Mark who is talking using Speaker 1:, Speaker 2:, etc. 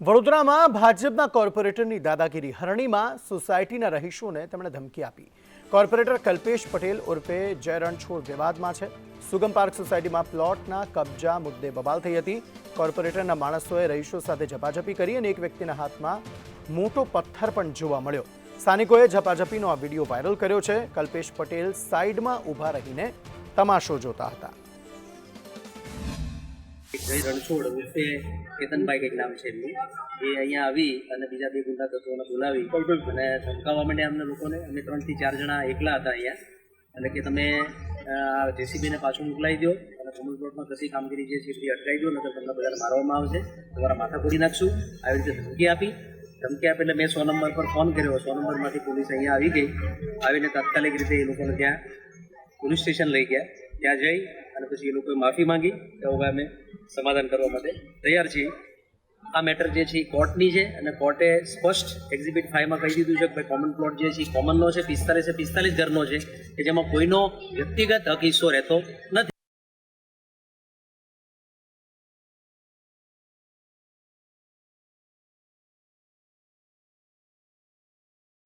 Speaker 1: વડોદરામાં ભાજપના કોર્પોરેટરની દાદાગીરી હરણીમાં સોસાયટીના રહીશોને તેમણે ધમકી આપી. કોર્પોરેટર કલ્પેશ પટેલ ઉર્ફે જય રણછોડ વિવાદમાં છે. સુગમ પાર્ક સોસાયટીમાં પ્લોટના કબજા મુદ્દે બબાલ થઈ હતી. કોર્પોરેટરના માણસોએ રહીશો સાથે ઝપાઝપી કરી અને એક વ્યક્તિના હાથમાં મોટો પથ્થર પણ જોવા મળ્યો. સ્થાનિકોએ ઝપાઝપીનો આ વીડિયો વાયરલ કર્યો છે. કલ્પેશ પટેલ સાઈડમાં ઊભા રહીને તમાશો જોતા હતા.
Speaker 2: રણછોડ. ઉર્ફે કેતનભાઈ કંઈક નામ છે એમનું. એ અહીંયા આવી અને બીજા બે ગુંડા તત્વોને બોલાવી અને ધમકાવવા માંડ્યા અમને લોકોને, અમે ત્રણથી ચાર જણા એકલા હતા અહીંયા. એટલે કે તમે જેસીબીને પાછું મોકલાવી દો અને કોમન કશી કામગીરી જે છે એ અટકાવી દો નકર તમને બધાને મારવામાં આવશે. તમારા માથા ફોડી નાખશું. આવી રીતે ધમકી આપી. ધમકી આપી એટલે મેં સો નંબર પર ફોન કર્યો. સો નંબરમાંથી પોલીસ અહીંયા આવી ગઈ. આવીને તાત્કાલિક રીતે એ લોકોને ત્યાં પોલીસ સ્ટેશન લઈ ગયા. ત્યાં જઈ અને પછી એ લોકોએ માફી માંગી કે હવે અમે સમાધાન કરવા માટે તૈયાર છીએ. આ મેટર જે છે એ કોર્ટની છે અને કોર્ટે સ્પષ્ટ એક્ઝિબિટ ફાઈવમાં કહી દીધું છે કે ભાઈ કોમન પ્લોટ જે છે એ કોમનનો છે, પિસ્તાલીસે પિસ્તાલીસ ઘરનો છે, કે જેમાં કોઈનો વ્યક્તિગત હક હિસ્સો રહેતો નથી.